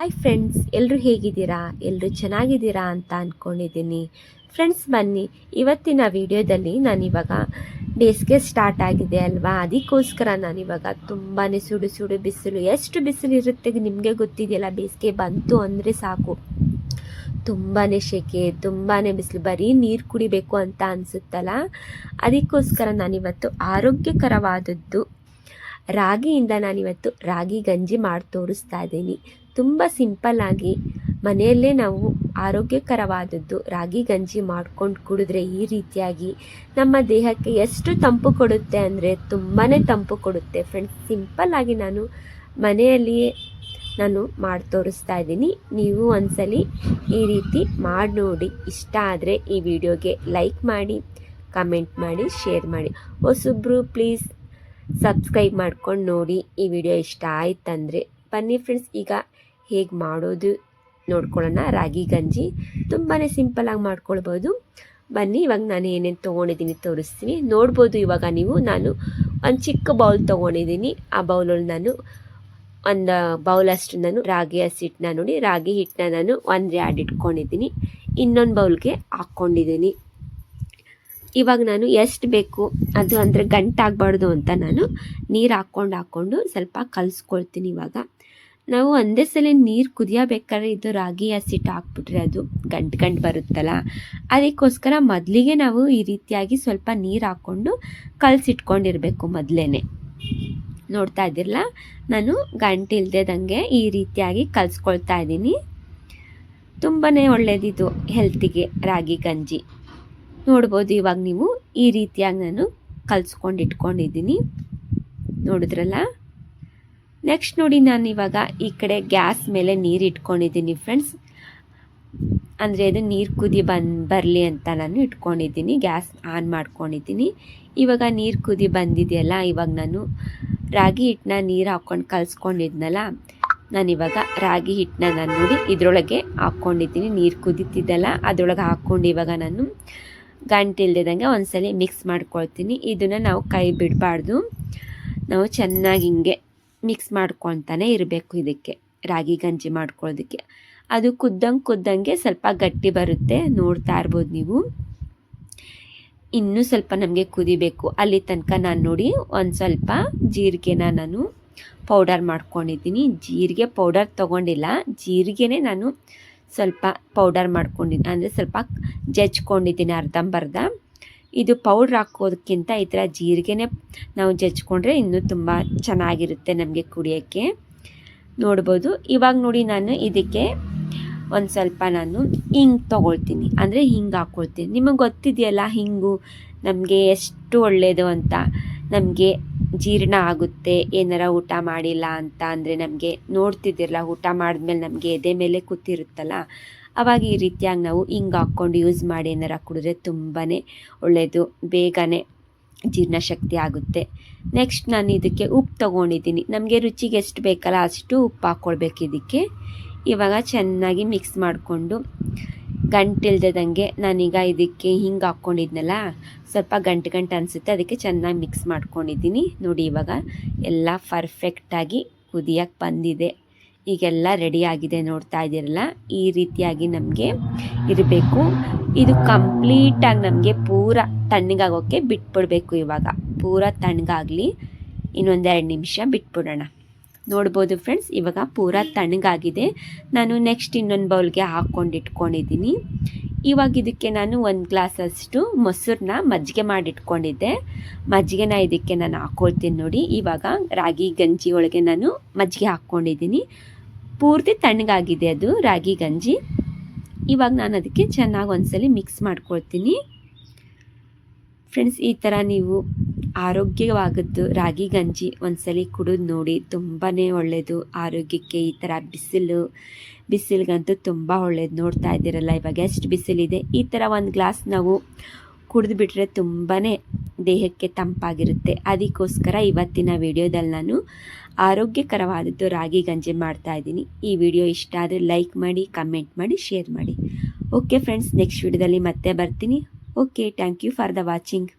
Hi friends ಎಲ್ಲರೂ ಹೇಗಿದ್ದೀರಾ? ಎಲ್ಲರೂ ಚೆನ್ನಾಗಿದ್ದೀರಾ ಅಂತ ಅಂದ್ಕೊಂಡಿದ್ದೀನಿ ಫ್ರೆಂಡ್ಸ್ ಬನ್ನಿ. ಇವತ್ತಿನ ವಿಡಿಯೋದಲ್ಲಿ ನಾನಿವಾಗ ಬೇಸಿಗೆ ಸ್ಟಾರ್ಟ್ ಆಗಿದೆ ಅಲ್ವಾ? ಅದಕ್ಕೋಸ್ಕರ ನಾನಿವಾಗ ತುಂಬಾ ಸುಡು ಸುಡು ಬಿಸಿಲು. ಎಷ್ಟು ಬಿಸಿಲು ಇರುತ್ತೆ ನಿಮಗೆ ಗೊತ್ತಿದೆಯಲ್ಲ? ಬೇಸಿಗೆ ಬಂತು ಅಂದರೆ ಸಾಕು. ತುಂಬಾ ಶೆಕೆ ತುಂಬಾ ಬಿಸಿಲು. ಬರೀ ನೀರು ಕುಡಿಬೇಕು ಅಂತ ಅನಿಸುತ್ತಲ್ಲ? ಅದಕ್ಕೋಸ್ಕರ ನಾನಿವತ್ತು ಆರೋಗ್ಯಕರವಾದದ್ದು ರಾಗಿಯಿಂದ ನಾನಿವತ್ತು ರಾಗಿ ಗಂಜಿ ಮಾಡಿ ತೋರಿಸ್ತಾ ಇದ್ದೀನಿ. ತುಂಬ ಸಿಂಪಲ್ಲಾಗಿ ಮನೆಯಲ್ಲೇ ನಾವು ಆರೋಗ್ಯಕರವಾದದ್ದು ರಾಗಿ ಗಂಜಿ ಮಾಡ್ಕೊಂಡು ಕುಡಿದ್ರೆ ಈ ರೀತಿಯಾಗಿ ನಮ್ಮ ದೇಹಕ್ಕೆ ಎಷ್ಟು ತಂಪು ಕೊಡುತ್ತೆ ಅಂದರೆ ತುಂಬಾ ತಂಪು ಕೊಡುತ್ತೆ. ಫ್ರೆಂಡ್ಸ್ ಸಿಂಪಲ್ಲಾಗಿ ನಾನು ಮನೆಯಲ್ಲಿಯೇ ನಾನು ಮಾಡಿ ತೋರಿಸ್ತಾ ಇದ್ದೀನಿ. ನೀವು ಒಂದ್ಸಲಿ ಈ ರೀತಿ ಮಾಡಿ ನೋಡಿ. ಇಷ್ಟ ಆದರೆ ಈ ವಿಡಿಯೋಗೆ ಲೈಕ್ ಮಾಡಿ ಕಮೆಂಟ್ ಮಾಡಿ ಶೇರ್ ಮಾಡಿ. ಹೊಸೊಬ್ಬರು ಪ್ಲೀಸ್ ಸಬ್ಸ್ಕ್ರೈಬ್ ಮಾಡ್ಕೊಂಡು ನೋಡಿ. ಈ ವಿಡಿಯೋ ಇಷ್ಟ ಆಯ್ತಂದರೆ ಬನ್ನಿ ಫ್ರೆಂಡ್ಸ್ ಈಗ ಹೇಗೆ ಮಾಡೋದು ನೋಡ್ಕೊಳ್ಳೋಣ. ರಾಗಿ, ಗಂಜಿ ತುಂಬಾ ಸಿಂಪಲಾಗಿ ಮಾಡ್ಕೊಳ್ಬೋದು. ಬನ್ನಿ, ಇವಾಗ ನಾನು ಏನೇನು ತೊಗೊಂಡಿದ್ದೀನಿ ತೋರಿಸ್ತೀನಿ. ನೋಡ್ಬೋದು ಇವಾಗ ನೀವು. ನಾನು ಒಂದು ಚಿಕ್ಕ ಬೌಲ್ ತೊಗೊಂಡಿದ್ದೀನಿ. ಆ ಬೌಲಲ್ಲಿ ನಾನು ಒಂದು ಬೌಲಷ್ಟು ನಾನು ರಾಗಿ ಹಸಿಟ್ಟನ್ನ ನೋಡಿ. ರಾಗಿ ಹಿಟ್ಟನ್ನ ನಾನು ಒಂದು ಎರಡು ಇಟ್ಕೊಂಡಿದ್ದೀನಿ. ಇನ್ನೊಂದು ಬೌಲ್ಗೆ ಹಾಕ್ಕೊಂಡಿದ್ದೀನಿ ಇವಾಗ ನಾನು ಎಷ್ಟು ಬೇಕು ಅದು ಅಂದರೆ ಗಂಟಾಗಬಾರ್ದು ಅಂತ ನಾನು ನೀರು ಹಾಕ್ಕೊಂಡು ಹಾಕ್ಕೊಂಡು ಸ್ವಲ್ಪ ಕಲಿಸ್ಕೊಳ್ತೀನಿ ಇವಾಗ. ನಾವು ಒಂದೇ ಸಲ ನೀರು ಕುದಿಯಬೇಕಾದ್ರೆ ಇದು ರಾಗಿ ಹಸಿಟ್ಟು ಹಾಕ್ಬಿಟ್ರೆ ಅದು ಗಂಟು ಗಂಟು ಬರುತ್ತಲ್ಲ? ಅದಕ್ಕೋಸ್ಕರ ಮೊದಲಿಗೆ ನಾವು ಈ ರೀತಿಯಾಗಿ ಸ್ವಲ್ಪ ನೀರು ಹಾಕ್ಕೊಂಡು ಕಲಸಿಟ್ಕೊಂಡಿರಬೇಕು ಮೊದಲೇ ನೋಡ್ತಾ ಇದ್ದಿರಲ್ಲ? ನಾನು ಗಂಟು ಈ ರೀತಿಯಾಗಿ ಕಲಿಸ್ಕೊಳ್ತಾ ಇದ್ದೀನಿ. ತುಂಬಾ ಒಳ್ಳೆಯದಿದು ಹೆಲ್ತಿಗೆ ರಾಗಿ ಗಂಜಿ. ನೋಡ್ಬೋದು ಇವಾಗ ನೀವು ಈ ರೀತಿಯಾಗಿ ನಾನು ಕಲಿಸ್ಕೊಂಡು ಇಟ್ಕೊಂಡಿದ್ದೀನಿ. ನೋಡಿದ್ರಲ್ಲ? ನೆಕ್ಸ್ಟ್ ನೋಡಿ ನಾನು ಇವಾಗ ಈ ಕಡೆ ಗ್ಯಾಸ್ ಮೇಲೆ ನೀರು ಇಟ್ಕೊಂಡಿದ್ದೀನಿ ಫ್ರೆಂಡ್ಸ್ ಅಂದರೆ ಅದು ನೀರು ಕುದಿ ಬಂದು, ಬರಲಿ ಅಂತ ನಾನು ಇಟ್ಕೊಂಡಿದ್ದೀನಿ. ಗ್ಯಾಸ್ ಆನ್ ಮಾಡ್ಕೊಂಡಿದ್ದೀನಿ. ಇವಾಗ ನೀರು ಕುದಿ ಬಂದಿದೆಯಲ್ಲ, ಇವಾಗ ನಾನು ರಾಗಿ ಹಿಟ್ಟನ್ನ ನೀರು ಹಾಕ್ಕೊಂಡು ಕಲಿಸ್ಕೊಂಡಿದ್ನಲ್ಲ ನಾನಿವಾಗ ರಾಗಿ ಹಿಟ್ಟನ್ನ ನಾನು ನೋಡಿ ಇದರೊಳಗೆ ಹಾಕ್ಕೊಂಡಿದ್ದೀನಿ ನೀರು ಕುದೀತಿದ್ದಲ್ಲ, ಅದರೊಳಗೆ ಹಾಕ್ಕೊಂಡು ಇವಾಗ ನಾನು ಗಂಟು ಇಲ್ದಿದಂಗೆ ಒಂದ್ಸಲಿ ಮಿಕ್ಸ್ ಮಾಡ್ಕೊಳ್ತೀನಿ. ಇದನ್ನು ನಾವು ಕೈ ಬಿಡಬಾರ್ದು. ನಾವು ಚೆನ್ನಾಗಿ ಹಿಂಗೆ ಮಿಕ್ಸ್ ಮಾಡ್ಕೊತಾನೆ ಇರಬೇಕು ಇದಕ್ಕೆ. ರಾಗಿ ಗಂಜಿ ಮಾಡ್ಕೊಳ್ಳೋದಕ್ಕೆ. ಅದು ಕುದ್ದಂಗೆ ಕುದ್ದಂಗೆ ಸ್ವಲ್ಪ ಗಟ್ಟಿ ಬರುತ್ತೆ, ನೋಡ್ತಾ ಇರ್ಬೋದು ನೀವು. ಇನ್ನೂ ಸ್ವಲ್ಪ ನಮಗೆ ಕುದಿಬೇಕು. ಅಲ್ಲಿ ತನಕ ನಾನು ನೋಡಿ ಒಂದು ಸ್ವಲ್ಪ ಜೀರಿಗೆನ ನಾನು ಪೌಡರ್ ಮಾಡ್ಕೊಂಡಿದ್ದೀನಿ. ಜೀರಿಗೆ ಪೌಡರ್ ತೊಗೊಂಡಿಲ್ಲ. ಜೀರಿಗೆನೇ ನಾನು ಸ್ವಲ್ಪ ಪೌಡರ್ ಮಾಡ್ಕೊಂಡಿದ್ದೀನಿ ಅಂದರೆ ಸ್ವಲ್ಪ ಜಜ್ಕೊಂಡಿದ್ದೀನಿ ಅರ್ಧಂಬರ್ಧ. ಇದು ಪೌಡ್ರ್ ಹಾಕೋದಕ್ಕಿಂತ ಈ ಥರ ಜೀರಿಗೆನೇ ನಾವು ಜಜ್ಕೊಂಡ್ರೆ ಇನ್ನೂ ತುಂಬ ಚೆನ್ನಾಗಿರುತ್ತೆ ನಮಗೆ ಕುಡಿಯೋಕ್ಕೆ. ನೋಡ್ಬೋದು. ಇವಾಗ ನೋಡಿ ನಾನು ಇದಕ್ಕೆ ಒಂದು ಸ್ವಲ್ಪ ನಾನು ಹಿಂಗೆ ತೊಗೊಳ್ತೀನಿ. ಅಂದರೆ ಹಿಂಗೆ ಹಾಕ್ಕೊಳ್ತೀನಿ ನಿಮಗೆ ಗೊತ್ತಿದೆಯಲ್ಲ ಹಿಂಗು ನಮಗೆ ಎಷ್ಟು ಒಳ್ಳೆಯದು ಅಂತ. ನಮಗೆ ಜೀರ್ಣ ಆಗುತ್ತೆ, ಏನಾರ ಊಟ ಮಾಡಿಲ್ಲ ಅಂತ ಅಂದರೆ ನಮಗೆ ನೋಡ್ತಿದ್ದಿರಲ್ಲ, ಊಟ ಮಾಡಿದ್ಮೇಲೆ ನಮಗೆ ಎದೆ ಮೇಲೆ ಕೂತಿರುತ್ತಲ್ಲ ಅವಾಗ ಈ ರೀತಿಯಾಗಿ ನಾವು ಹಿಂಗೆ ಹಾಕ್ಕೊಂಡು ಯೂಸ್ ಮಾಡಿ ಏನಾರ ಕುಡಿದ್ರೆ ತುಂಬಾ ಒಳ್ಳೆಯದು ಬೇಗನೆ ಜೀರ್ಣಶಕ್ತಿ ಆಗುತ್ತೆ. ನೆಕ್ಸ್ಟ್ ನಾನು ಇದಕ್ಕೆ ಉಪ್ಪು ತೊಗೊಂಡಿದ್ದೀನಿ. ನಮಗೆ ರುಚಿಗೆ ಎಷ್ಟು ಬೇಕಲ್ಲ ಅಷ್ಟು ಉಪ್ಪು ಹಾಕ್ಕೊಳ್ಬೇಕು ಇದಕ್ಕೆ. ಇವಾಗ ಚೆನ್ನಾಗಿ ಮಿಕ್ಸ್ ಮಾಡಿಕೊಂಡು ಗಂಟಿಲ್ದಂಗೆ ನಾನೀಗ ಇದಕ್ಕೆ ಹಿಂಗೆ ಹಾಕ್ಕೊಂಡಿದ್ನಲ್ಲ, ಸ್ವಲ್ಪ ಗಂಟು ಗಂಟು ಅನಿಸುತ್ತೆ, ಅದಕ್ಕೆ ಚೆನ್ನಾಗಿ ಮಿಕ್ಸ್ ಮಾಡ್ಕೊಂಡಿದ್ದೀನಿ. ನೋಡಿ ಇವಾಗ ಎಲ್ಲ ಪರ್ಫೆಕ್ಟಾಗಿ ಕುದಿಯಕ್ಕೆ ಬಂದಿದೆ. ಈಗೆಲ್ಲ ರೆಡಿಯಾಗಿದೆ ನೋಡ್ತಾ ಇದ್ದೀರಲ್ಲ ಈ ರೀತಿಯಾಗಿ ನಮಗೆ ಇರಬೇಕು. ಇದು ಕಂಪ್ಲೀಟಾಗಿ ನಮಗೆ ಪೂರ ತಣ್ಣಗಾಗೋಕ್ಕೆ ಬಿಟ್ಬಿಡ್ಬೇಕು ಇವಾಗ. ಪೂರ ತಣ್ಣಗಾಗಲಿ. ಇನ್ನೊಂದೆರಡು ನಿಮಿಷ ಬಿಟ್ಬಿಡೋಣ. ನೋಡ್ಬೋದು ಫ್ರೆಂಡ್ಸ್ ಇವಾಗ ಪೂರ ತಣ್ಣಗಾಗಿದೆ. ನಾನು ನೆಕ್ಸ್ಟ್ ಇನ್ನೊಂದು ಬೌಲ್ಗೆ ಹಾಕ್ಕೊಂಡು ಇಟ್ಕೊಂಡಿದ್ದೀನಿ. ಇವಾಗ ಇದಕ್ಕೆ ನಾನು ಒಂದು ಗ್ಲಾಸಷ್ಟು ಮೊಸರನ್ನ ಮಜ್ಜಿಗೆ ಮಾಡಿಟ್ಕೊಂಡಿದ್ದೆ. ಮಜ್ಜಿಗೆನ ಇದಕ್ಕೆ ನಾನು ಹಾಕ್ಕೊಳ್ತೀನಿ ನೋಡಿ. ಇವಾಗ ರಾಗಿ ಗಂಜಿ ಒಳಗೆ ನಾನು ಮಜ್ಜಿಗೆ ಹಾಕ್ಕೊಂಡಿದ್ದೀನಿ. ಪೂರ್ತಿ ತಣ್ಣಗಾಗಿದೆ ಅದು, ರಾಗಿ ಗಂಜಿ. ಇವಾಗ ನಾನು ಅದಕ್ಕೆ ಚೆನ್ನಾಗಿ ಒಂದ್ಸಲಿ ಮಿಕ್ಸ್ ಮಾಡ್ಕೊಳ್ತೀನಿ. ಫ್ರೆಂಡ್ಸ್ ಈ ಥರ ನೀವು ಆರೋಗ್ಯವಾಗದ್ದು ರಾಗಿ ಗಂಜಿ ಒಂದ್ಸಲಿ ಕುಡಿದು ನೋಡಿ ತುಂಬಾ ಒಳ್ಳೆಯದು ಆರೋಗ್ಯಕ್ಕೆ ಈ ಥರ ಬಿಸಿಲು, ಬಿಸಿಲಿಗಂತೂ ತುಂಬ ಒಳ್ಳೇದು ನೋಡ್ತಾ ಇದ್ದೀರಲ್ಲ, ಇವಾಗ ಎಷ್ಟು ಬಿಸಿಲಿದೆ. ಈ ಥರ ಒಂದು ಗ್ಲಾಸ್ ನಾವು ಕುಡಿದ್ಬಿಟ್ರೆ ತುಂಬಾ ದೇಹಕ್ಕೆ ತಂಪಾಗಿರುತ್ತೆ. ಅದಕ್ಕೋಸ್ಕರ ಇವತ್ತಿನ ವಿಡಿಯೋದಲ್ಲಿ ನಾನು ಆರೋಗ್ಯಕರವಾದದ್ದು ರಾಗಿ ಗಂಜಿ ಮಾಡ್ತಾ ಇದ್ದೀನಿ. ಈ ವಿಡಿಯೋ ಇಷ್ಟ ಆದರೆ ಲೈಕ್ ಮಾಡಿ, ಕಮೆಂಟ್ ಮಾಡಿ, ಶೇರ್ ಮಾಡಿ. ಓಕೆ ಫ್ರೆಂಡ್ಸ್, ನೆಕ್ಸ್ಟ್ ವಿಡಿಯೋದಲ್ಲಿ ಮತ್ತೆ ಬರ್ತೀನಿ. Okay, thank you for the watching.